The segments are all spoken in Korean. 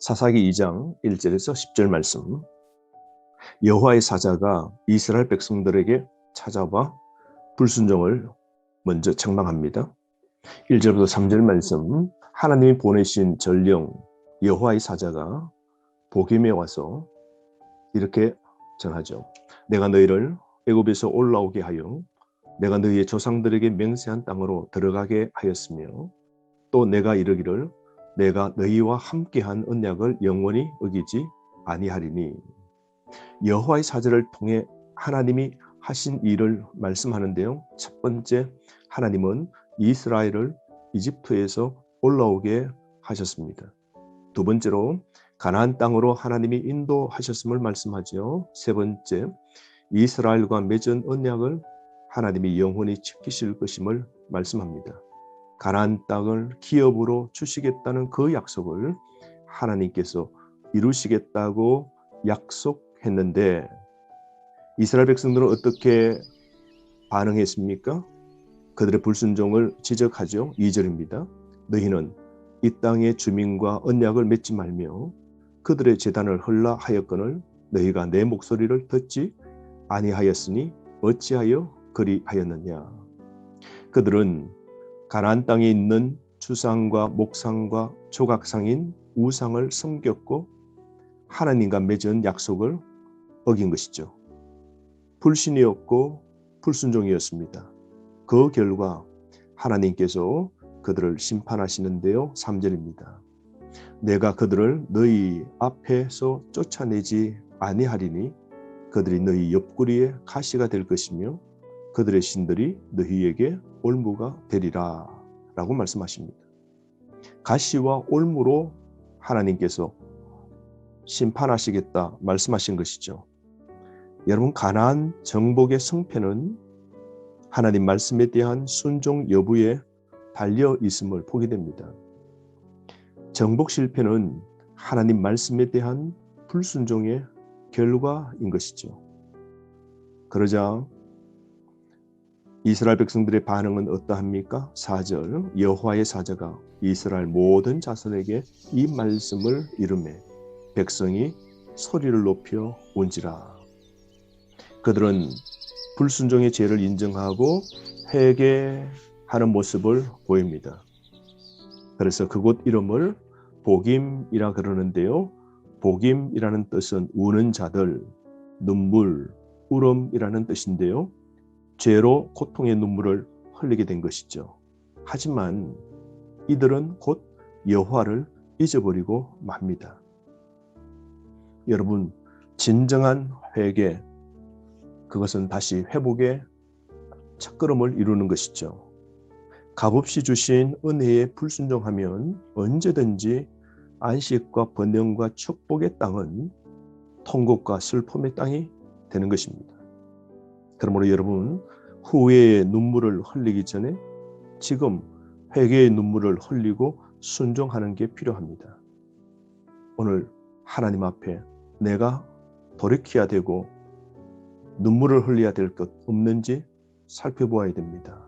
사사기 2장 1절에서 10절 말씀. 여호와의 사자가 이스라엘 백성들에게 찾아와 불순종을 먼저 책망합니다. 1절부터 3절 말씀. 하나님이 보내신 전령 여호와의 사자가 복임에 와서 이렇게 전하죠. 내가 너희를 애굽에서 올라오게 하여 내가 너희의 조상들에게 맹세한 땅으로 들어가게 하였으며 또 내가 이르기를 내가 너희와 함께한 언약을 영원히 어기지 아니하리니 여호와의 사절을 통해 하나님이 하신 일을 말씀하는데요. 첫 번째 하나님은 이스라엘을 이집트에서 올라오게 하셨습니다. 두 번째로 가나안 땅으로 하나님이 인도하셨음을 말씀하죠. 세 번째 이스라엘과 맺은 언약을 하나님이 영원히 지키실 것임을 말씀합니다. 가나안 땅을 기업으로 주시겠다는 그 약속을 하나님께서 이루시겠다고 약속했는데 이스라엘 백성들은 어떻게 반응했습니까? 그들의 불순종을 지적하죠. 2절입니다. 너희는 이 땅의 주민과 언약을 맺지 말며 그들의 재단을 헐라 하였거늘 너희가 내 목소리를 듣지 아니하였으니 어찌하여 그리하였느냐. 그들은 가나안 땅에 있는 주상과 목상과 조각상인 우상을 섬겼고 하나님과 맺은 약속을 어긴 것이죠. 불신이었고 불순종이었습니다. 그 결과 하나님께서 그들을 심판하시는데요. 3절입니다. 내가 그들을 너희 앞에서 쫓아내지 아니하리니 그들이 너희 옆구리에 가시가 될 것이며 그들의 신들이 너희에게 올무가 되리라 라고 말씀하십니다. 가시와 올무로 하나님께서 심판하시겠다 말씀하신 것이죠. 여러분 가나안 정복의 성패는 하나님 말씀에 대한 순종 여부에 달려 있음을 보게 됩니다. 정복 실패는 하나님 말씀에 대한 불순종의 결과인 것이죠. 그러자 이스라엘 백성들의 반응은 어떠합니까? 4절 여호와의 사자가 이스라엘 모든 자손에게 이 말씀을 이름해 백성이 소리를 높여 온지라 그들은 불순종의 죄를 인정하고 회개하는 모습을 보입니다. 그래서 그곳 이름을 복임이라 그러는데요. 복임이라는 뜻은 우는 자들, 눈물, 울음이라는 뜻인데요. 죄로 고통의 눈물을 흘리게 된 것이죠. 하지만 이들은 곧 여호와를 잊어버리고 맙니다. 여러분, 진정한 회개 그것은 다시 회복의 첫걸음을 이루는 것이죠. 값없이 주신 은혜에 불순종하면 언제든지 안식과 번영과 축복의 땅은 통곡과 슬픔의 땅이 되는 것입니다. 그러므로 여러분 후회의 눈물을 흘리기 전에 지금 회개의 눈물을 흘리고 순종하는 게 필요합니다. 오늘 하나님 앞에 내가 돌이켜야 되고 눈물을 흘려야 될 것 없는지 살펴보아야 됩니다.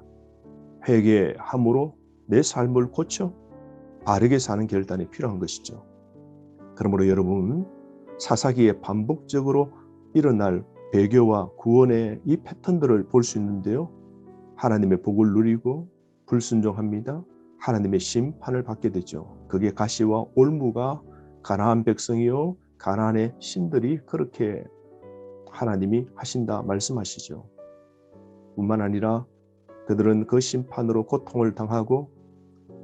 회개함으로 내 삶을 고쳐 바르게 사는 결단이 필요한 것이죠. 그러므로 여러분 사사기에 반복적으로 일어날 배교와 구원의 이 패턴들을 볼 수 있는데요. 하나님의 복을 누리고 불순종합니다. 하나님의 심판을 받게 되죠. 그게 가시와 올무가 가나안 백성이요 가나안의 신들이 그렇게 하나님이 하신다 말씀하시죠. 뿐만 아니라 그들은 그 심판으로 고통을 당하고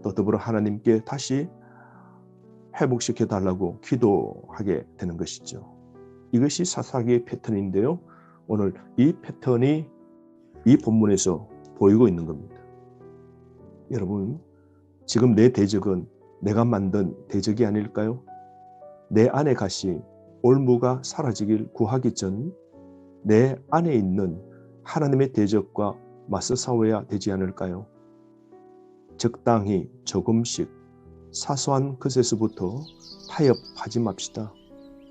또 더불어 하나님께 다시 회복시켜 달라고 기도하게 되는 것이죠. 이것이 사사기의 패턴인데요. 오늘 이 패턴이 이 본문에서 보이고 있는 겁니다. 여러분, 지금 내 대적은 내가 만든 대적이 아닐까요? 내 안에 가시 올무가 사라지길 구하기 전 내 안에 있는 하나님의 대적과 맞서 싸워야 되지 않을까요? 적당히 조금씩 사소한 것에서부터 타협하지 맙시다.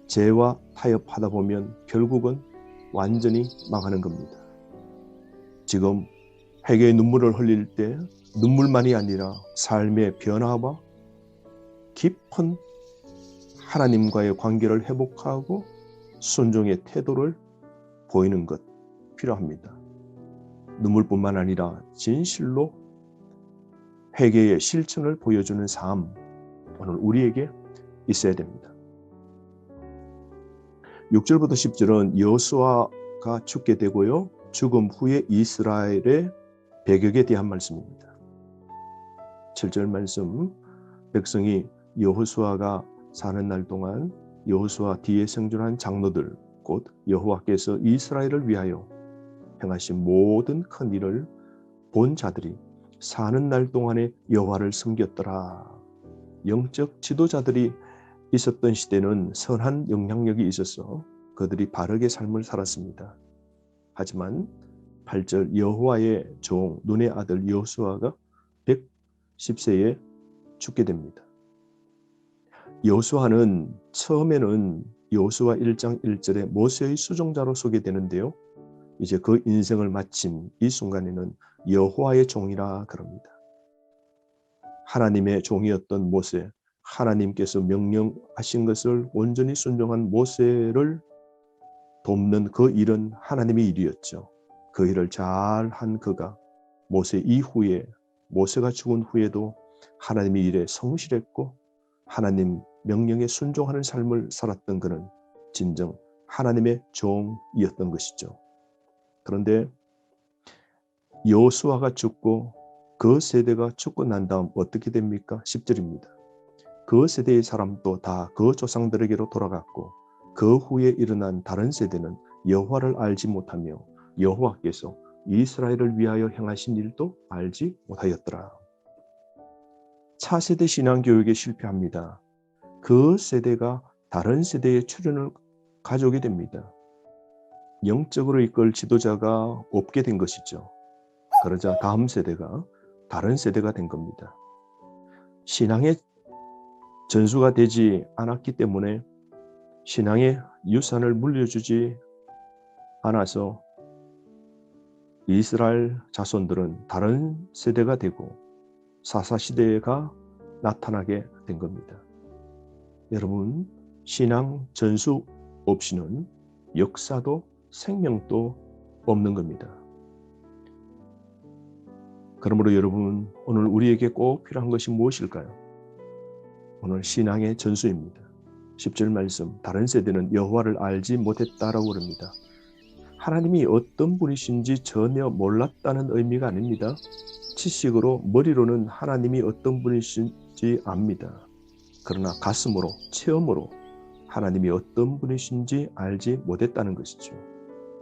죄와 타협하다 보면 결국은 완전히 망하는 겁니다. 지금 회개의 눈물을 흘릴 때 눈물만이 아니라 삶의 변화와 깊은 하나님과의 관계를 회복하고 순종의 태도를 보이는 것 필요합니다. 눈물뿐만 아니라 진실로 회개의 실천을 보여주는 삶 오늘 우리에게 있어야 됩니다. 6절부터 10절은 여수아가 죽게 되고요. 죽음 후에 이스라엘의 배격에 대한 말씀입니다. 7절 말씀 백성이 여호수아가 사는 날 동안 여호수아 뒤에 생존한 장로들 곧 여호와께서 이스라엘을 위하여 행하신 모든 큰 일을 본 자들이 사는 날 동안에 여호와를 섬겼더라. 영적 지도자들이 있었던 시대는 선한 영향력이 있어서 그들이 바르게 삶을 살았습니다. 하지만 8절 여호와의 종 눈의 아들 여호수아가 110세에 죽게 됩니다. 여호수아는 처음에는 여호수아 1장 1절에 모세의 수종자로 소개되는데요. 이제 그 인생을 마친 이 순간에는 여호와의 종이라 그럽니다. 하나님의 종이었던 모세, 하나님께서 명령하신 것을 온전히 순종한 모세를 돕는 그 일은 하나님의 일이었죠. 그 일을 잘 한 그가 모세 이후에 모세가 죽은 후에도 하나님의 일에 성실했고 하나님 명령에 순종하는 삶을 살았던 그는 진정 하나님의 종이었던 것이죠. 그런데 여호수아가 죽고 그 세대가 죽고 난 다음 어떻게 됩니까? 10절입니다. 그 세대의 사람도 다 그 조상들에게로 돌아갔고 그 후에 일어난 다른 세대는 여호와를 알지 못하며 여호와께서 이스라엘을 위하여 행하신 일도 알지 못하였더라. 차세대 신앙 교육에 실패합니다. 그 세대가 다른 세대의 출현을 가져오게 됩니다. 영적으로 이끌 지도자가 없게 된 것이죠. 그러자 다음 세대가 다른 세대가 된 겁니다. 신앙의 전수가 되지 않았기 때문에 신앙의 유산을 물려주지 않아서 이스라엘 자손들은 다른 세대가 되고 사사시대가 나타나게 된 겁니다. 여러분, 신앙 전수 없이는 역사도 생명도 없는 겁니다. 그러므로 여러분, 오늘 우리에게 꼭 필요한 것이 무엇일까요? 오늘 신앙의 전수입니다. 10절 말씀, 다른 세대는 여호와를 알지 못했다라고 그럽니다. 하나님이 어떤 분이신지 전혀 몰랐다는 의미가 아닙니다. 지식으로 머리로는 하나님이 어떤 분이신지 압니다. 그러나 가슴으로 체험으로 하나님이 어떤 분이신지 알지 못했다는 것이죠.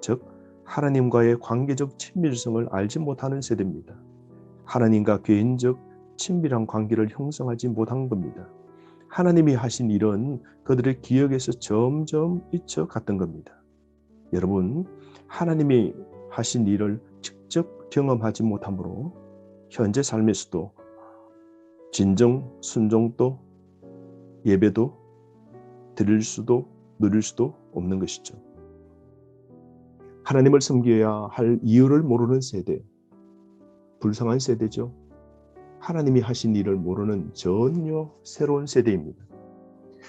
즉 하나님과의 관계적 친밀성을 알지 못하는 세대입니다. 하나님과 개인적 친밀한 관계를 형성하지 못한 겁니다. 하나님이 하신 일은 그들의 기억에서 점점 잊혀갔던 겁니다. 여러분, 하나님이 하신 일을 직접 경험하지 못하므로 현재 삶에서도 진정 순종도 예배도 드릴 수도 누릴 수도 없는 것이죠. 하나님을 섬겨야 할 이유를 모르는 세대, 불쌍한 세대죠. 하나님이 하신 일을 모르는 전혀 새로운 세대입니다.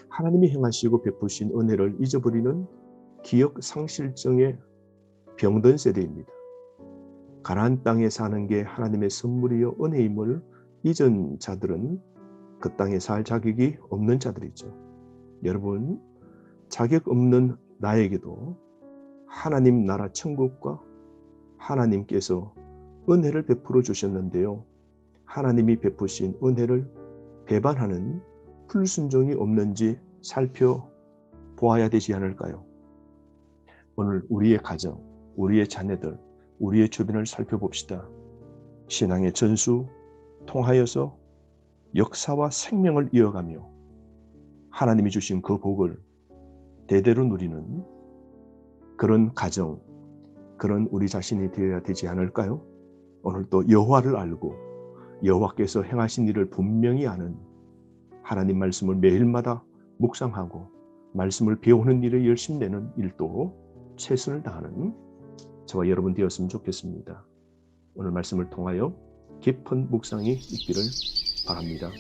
하나님이 행하시고 베푸신 은혜를 잊어버리는 기억 상실증에 병든 세대입니다. 가나안 땅에 사는 게 하나님의 선물이요 은혜임을 잊은 자들은 그 땅에 살 자격이 없는 자들이죠. 여러분 자격 없는 나에게도 하나님 나라 천국과 하나님께서 은혜를 베풀어 주셨는데요. 하나님이 베푸신 은혜를 배반하는 불순종이 없는지 살펴보아야 되지 않을까요? 오늘 우리의 가정, 우리의 자녀들, 우리의 주변을 살펴봅시다. 신앙의 전수 통하여서 역사와 생명을 이어가며 하나님이 주신 그 복을 대대로 누리는 그런 가정, 그런 우리 자신이 되어야 되지 않을까요? 오늘 또 여호와를 알고 여호와께서 행하신 일을 분명히 아는 하나님 말씀을 매일마다 묵상하고 말씀을 배우는 일에 열심 내는 일도 최선을 다하는 저와 여러분 되었으면 좋겠습니다. 오늘 말씀을 통하여 깊은 묵상이 있기를 바랍니다.